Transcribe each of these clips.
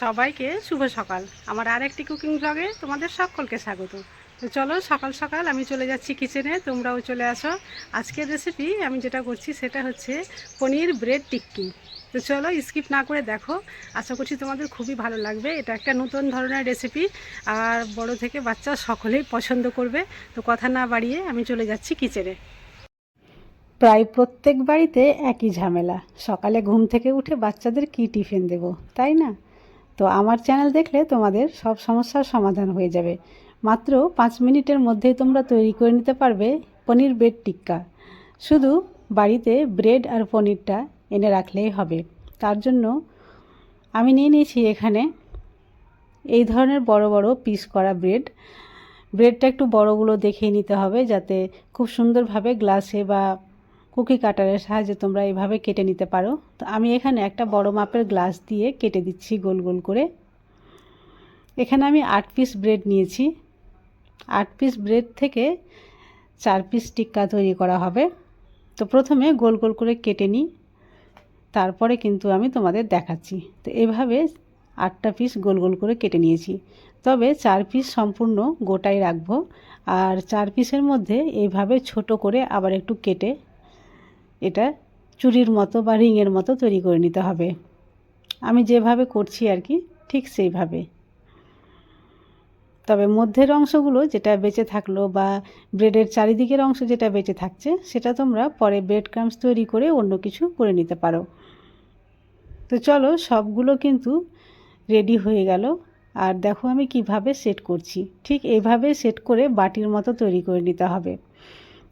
সবাইকে শুভ সকাল। আমার আরেকটি কুকিং ব্লগে তোমাদের সকলকে স্বাগত। তো চলো সকাল সকাল আমি চলে যাচ্ছি কিচেনে তোমরাও চলে আসো। আজকের রেসিপি আমি যেটা করছি সেটা হচ্ছে পনির ব্রেড টিক্কি। তো চলো স্কিপ না করে দেখো, আশা করছি তোমাদের খুবই ভালো লাগবে। এটা একটা নতুন ধরনের রেসিপি আর বড় থেকে বাচ্চা সকলেই পছন্দ করবে। তো কথা না বাড়িয়ে আমি চলে যাচ্ছি কিচেনে প্রায় প্রত্যেক বাড়িতে একই ঝামেলা। সকালে ঘুম থেকে উঠে বাচ্চাদের কী টিফিন দেব, তাই না? তো আমার চ্যানেল দেখলে তোমাদের সব সমস্যার সমাধান হয়ে যাবে। মাত্র পাঁচ মিনিটের মধ্যেই তোমরা তৈরি করে নিতে পারবে পনির ব্রেড টিক্কা। শুধু বাড়িতে ব্রেড আর পনিরটা এনে রাখলেই হবে। তার জন্য আমি নিয়ে নিয়েছি এখানে এই ধরনের বড় বড় পিস করা ব্রেড। ব্রেডটা একটু বড়গুলো দেখিয়ে নিতে হবে যাতে খুব সুন্দরভাবে গ্লাসে বা কুকি কাটারের সাহায্যে তোমরা এইভাবে কেটে নিতে পারো। তো আমি এখানে একটা বড় মাপের গ্লাস দিয়ে কেটে দিচ্ছি গোল গোল করে। এখানে আমি আট পিস ব্রেড নিয়েছি। আট পিস ব্রেড থেকে চার পিস টিক্কা তৈরি করা হবে। তো প্রথমে গোল গোল করে কেটে নিই। তারপরে কিন্তু আমি তোমাদের দেখাচ্ছি। তো এভাবে আটটা পিস গোল গোল করে কেটে নিয়েছি। তবে চার পিস সম্পূর্ণ গোটাই রাখব। আর চার পিসের মধ্যে এইভাবে ছোট করে আবার একটু কেটে এটা চুরির মতো বা রিংয়ের মতো তৈরি করে নিতে হবে। আমি যেভাবে করছি আর কি, ঠিক সেইভাবে। তবে মধ্যের অংশগুলো যেটা বেঁচে থাকল বা ব্রেডের চারিদিকের অংশ যেটা বেঁচে থাকছে, সেটা তোমরা পরে ব্রেড ক্রামস তৈরি করে অন্য কিছু করে নিতে পারো। তো চলো, সবগুলো কিন্তু রেডি হয়ে গেল। আর দেখো আমি কীভাবে সেট করছি। ঠিক এইভাবে সেট করে বাটির মতো তৈরি করে নিতে হবে।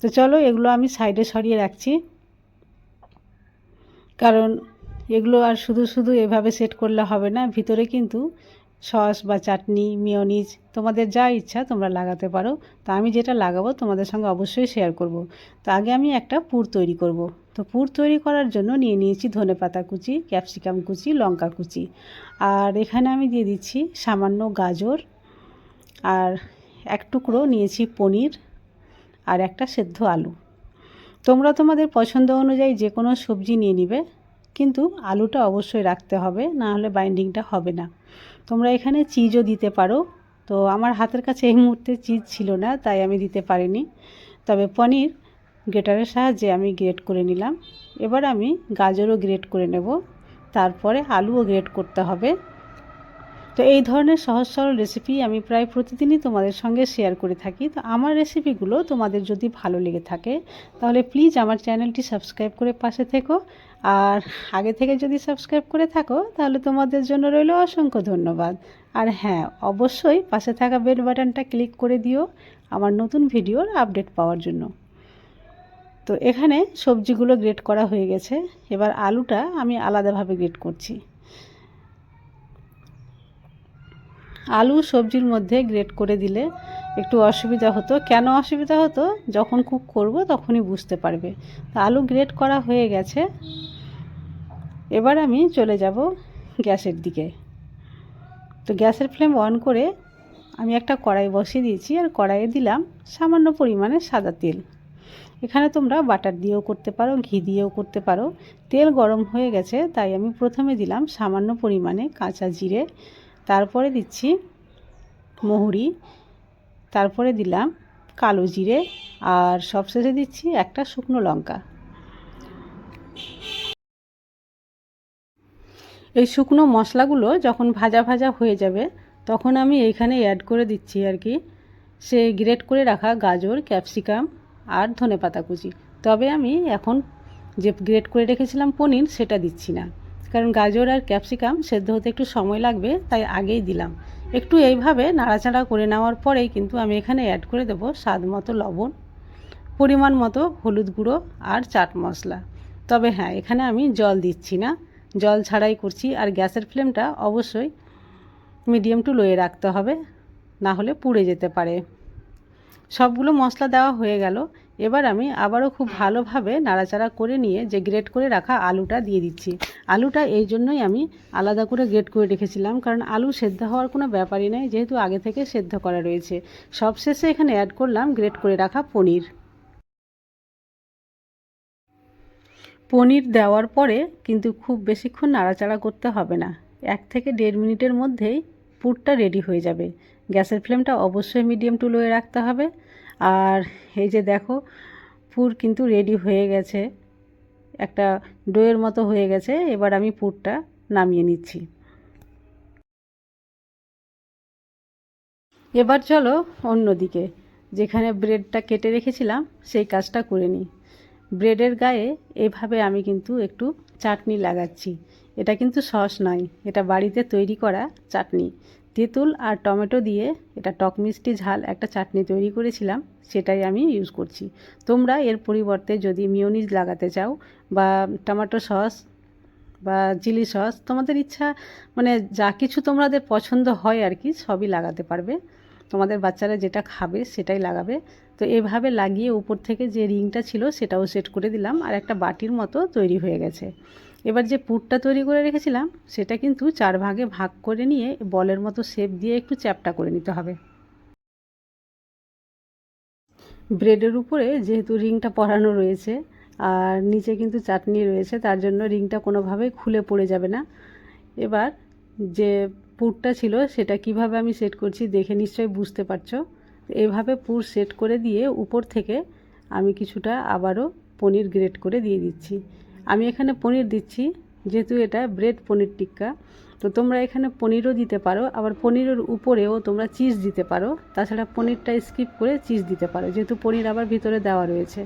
তো চলো, এগুলো আমি সাইডে সরিয়ে রাখছি। কারণ এগুলো আর শুধু শুধু এভাবে সেট করলে হবে না, ভিতরে কিন্তু সস বা চাটনি মিওনিজ তোমাদের যা ইচ্ছা তোমরা লাগাতে পারো। তো আমি যেটা লাগাবো তোমাদের সঙ্গে অবশ্যই শেয়ার করব। তো আগে আমি একটা পুর তৈরি করব। তো পুর তৈরি করার জন্য নিয়ে নিয়েছি ধনে পাতা কুচি ক্যাপসিকাম কুচি, লঙ্কা কুচি। আর এখানে আমি দিয়ে দিচ্ছি সামান্য গাজর। আর এক টুকরো নিয়েছি পনির। আর একটা সেদ্ধ আলু। তোমরা তোমাদের পছন্দ অনুযায়ী যে কোনো সবজি নিয়ে নিবে, কিন্তু আলুটা অবশ্যই রাখতে হবে, না হলে বাইন্ডিংটা হবে না। তোমরা এখানে চিজও দিতে পারো। তো আমার হাতের কাছে এই মুহূর্তে চিজ ছিল না, তাই আমি দিতে পারিনি। তবে পনির গ্রেটারের সাহায্যে আমি গ্রেট করে নিলাম। এবার আমি গাজরও গ্রেট করে নেব। তারপরে আলুও গ্রেট করতে হবে। তো এই ধরনের সহজ সরল রেসিপি আমি প্রায় প্রতিদিনই তোমাদের সঙ্গে শেয়ার করে থাকি। তো আমার রেসিপিগুলো তোমাদের যদি ভালো লেগে থাকে, তাহলে প্লিজ আমার চ্যানেলটি সাবস্ক্রাইব করে পাশে থেকো। আর আগে থেকে যদি সাবস্ক্রাইব করে থাকো, তাহলে তোমাদের জন্য রইল অসংখ্য ধন্যবাদ। আর হ্যাঁ অবশ্যই পাশে থাকা বেল বাটনটা ক্লিক করে দিও আমার নতুন ভিডিওর আপডেট পাওয়ার জন্য। তো এখানে সবজিগুলো গ্রেট করা হয়ে গেছে। এবার আলুটা আমি আলাদাভাবে গ্রেট করছি। আলু সবজির মধ্যে গ্রেট করে দিলে একটু অসুবিধা হতো। কেন অসুবিধা হতো? যখন কুক করব তখনই বুঝতে পারবে। তো আলু গ্রেট করা হয়ে গেছে। এবার আমি চলে যাব গ্যাসের দিকে। তো গ্যাসের ফ্লেম অন করে আমি একটা কড়াই বসিয়ে দিয়েছি আর কড়াইয়ে দিলাম সামান্য পরিমাণে সাদা তেল। এখানে তোমরা বাটার দিয়েও করতে পারো, ঘি দিয়েও করতে পারো। তেল গরম হয়ে গেছে, তাই আমি প্রথমে দিলাম সামান্য পরিমাণে কাঁচা জিরে তারপরে দিচ্ছি মহুরি, তারপরে দিলাম কালো জিরে, আর সবশেষে দিচ্ছি একটা শুকনো লঙ্কা। এই শুকনো মশলাগুলো যখন ভাজা ভাজা হয়ে যাবে, তখন আমি এইখানে অ্যাড করে দিচ্ছি আর কি, সে গ্রেট করে রাখা গাজর ক্যাপসিকাম আর ধনে পাতা কুচি। তবে আমি এখন যে গ্রেট করে রেখেছিলাম পনির, সেটা দিচ্ছি না। কারণ গাজর আর ক্যাপসিকাম সেদ্ধ হতে একটু সময় লাগবে, তাই আগেই দিলাম। একটু এইভাবে নাড়াচাড়া করে নেওয়ার পরেই কিন্তু আমি এখানে অ্যাড করে দেবো স্বাদ মতো লবণ, পরিমাণ মতো হলুদ গুঁড়ো আর চাট মশলা। তবে হ্যাঁ এখানে আমি জল দিচ্ছি না। জল ছাড়াই করছি আর গ্যাসের ফ্লেমটা অবশ্যই মিডিয়াম টু লোয়ে রাখতে হবে, না হলে পুড়ে যেতে পারে। সবগুলো মশলা দেওয়া হয়ে গেল। এবার আমি আবারও খুব ভালোভাবে নাড়াচাড়া করে নিয়ে যে গ্রেট করে রাখা আলুটা দিয়ে দিচ্ছি। আলুটা এই জন্যই আমি আলাদা করে গ্রেট করে রেখেছিলাম, কারণ আলু সেদ্ধ হওয়ার কোনো ব্যাপারই নেই, যেহেতু আগে থেকে সেদ্ধ করা রয়েছে। সবশেষে এখানে অ্যাড করলাম গ্রেট করে রাখা পনির। পনির দেওয়ার পরে কিন্তু খুব বেশিক্ষণ নাড়াচাড়া করতে হবে না। এক থেকে দেড় মিনিটের মধ্যেই পুরটা রেডি হয়ে যাবে। গ্যাসের ফ্লেমটা অবশ্যই মিডিয়াম টু লোয়ে রাখতে হবে। আর এই যে দেখো, পুর কিন্তু রেডি হয়ে গেছে। একটা ডোয়ের মতো হয়ে গেছে। এবার আমি পুরটা নামিয়ে নিচ্ছি। এবার চলো অন্যদিকে, যেখানে ব্রেডটা কেটে রেখেছিলাম, সেই কাজটা করে নিই। ব্রেডের গায়ে এভাবে আমি কিন্তু একটু চাটনি লাগাচ্ছি। এটা কিন্তু সস নয়, এটা বাড়িতে তৈরি করা চাটনি। তেঁতুল আর টমেটো দিয়ে এটা টক মিষ্টি ঝাল একটা চাটনি তৈরি করেছিলাম, সেটাই আমি ইউজ করছি। তোমরা এর পরিবর্তে যদি মিওনিজ লাগাতে চাও বা টমেটো সস বা চিলি সস তোমাদের ইচ্ছা মানে যা কিছু তোমাদের পছন্দ হয় আর কি, সবই লাগাতে পারবে। তোমাদের বাচ্চারা যেটা খাবে সেটাই লাগাবে। তো এভাবে লাগিয়ে উপর থেকে যে রিংটা ছিল সেটাও সেট করে দিলাম, আর একটা বাটির মতো তৈরি হয়ে গেছে। এবার যে পুরটা তৈরি করে রেখেছিলাম, সেটা কিন্তু চার ভাগে ভাগ করে নিয়ে বলের মতো শেপ দিয়ে একটু চ্যাপটা করে নিতে হবে। ব্রেডের উপরে যেহেতু রিংটা পরানো রয়েছে আর নিচে কিন্তু চাটনি রয়েছে, তার জন্য রিংটা কোনোভাবেই খুলে পড়ে যাবে না। এবার যে পুরটা ছিল, সেটা কীভাবে আমি সেট করছি দেখে নিশ্চয়ই বুঝতে পারছ। এভাবে পুর সেট করে দিয়ে উপর থেকে আমি কিছুটা আবারও পনির গ্রেট করে দিয়ে দিচ্ছি। আমি এখানে পনির দিচ্ছি, যেহেতু এটা ব্রেড পনির টিক্কা। তো তোমরা এখানে পনিরও দিতে পারো, আবার পনিরের উপরেও তোমরা চিজ দিতে পারো। তাছাড়া পনিরটা স্কিপ করে চিজ দিতে পারো, যেহেতু পনির আবার ভিতরে দেওয়া রয়েছে।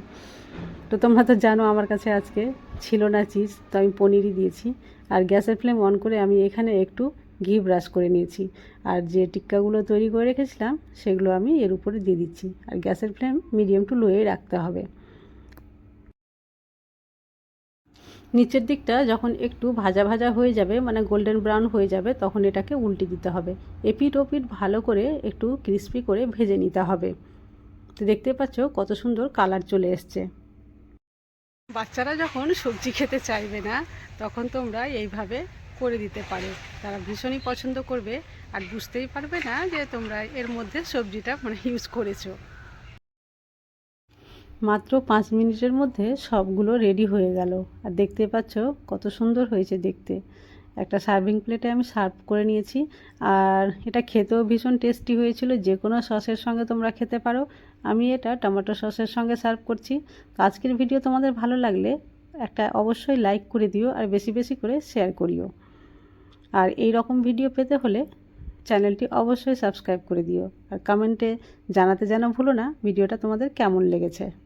তো তোমরা তো জানো আমার কাছে আজকে ছিল না চিজ, তো আমি পনিরই দিয়েছি। আর গ্যাসের ফ্লেম অন করে আমি এখানে একটু ঘি ব্রাশ করে নিয়েছি। আর যে টিক্কাগুলো তৈরি করে রেখেছিলাম, সেগুলো আমি এর উপরে দিয়ে দিচ্ছি। আর গ্যাসের ফ্লেম মিডিয়াম টু লোয়ে রাখতে হবে। নিচের দিকটা যখন একটু ভাজা ভাজা হয়ে যাবে মানে গোল্ডেন ব্রাউন হয়ে যাবে, তখন এটাকে উল্টে দিতে হবে। এপিট ওপিট ভালো করে একটু ক্রিস্পি করে ভেজে নিতে হবে। তো দেখতে পাচ্ছ কত সুন্দর কালার চলে এসছে। বাচ্চারা যখন সবজি খেতে চাইবে না, তখন তোমরা এইভাবে করে দিতে পারো। তারা ভীষণই পছন্দ করবে আর বুঝতেই পারবে না যে তোমরা এর মধ্যে সবজিটা মানে ইউজ করেছ। মাত্র পাঁচ মিনিটের মধ্যে সবগুলো রেডি হয়ে গেল। আর দেখতে পাচ্ছ কত সুন্দর হয়েছে দেখতে। একটা সার্ভিং প্লেটে আমি সার্ভ করে নিয়েছি। আর এটা খেতেও ভীষণ টেস্টি হয়েছিল। যে কোনো সসের সঙ্গে তোমরা খেতে পারো। আমি এটা টমেটো সসের সঙ্গে সার্ভ করছি। তো আজকের ভিডিও তোমাদের ভালো লাগলে একটা অবশ্যই লাইক করে দিও আর বেশি বেশি করে শেয়ার করিও। আর এই রকম ভিডিও পেতে হলে চ্যানেলটি অবশ্যই সাবস্ক্রাইব করে দিও। আর কমেন্টে জানাতে যেন ভুলো না, ভিডিওটা তোমাদের কেমন লেগেছে।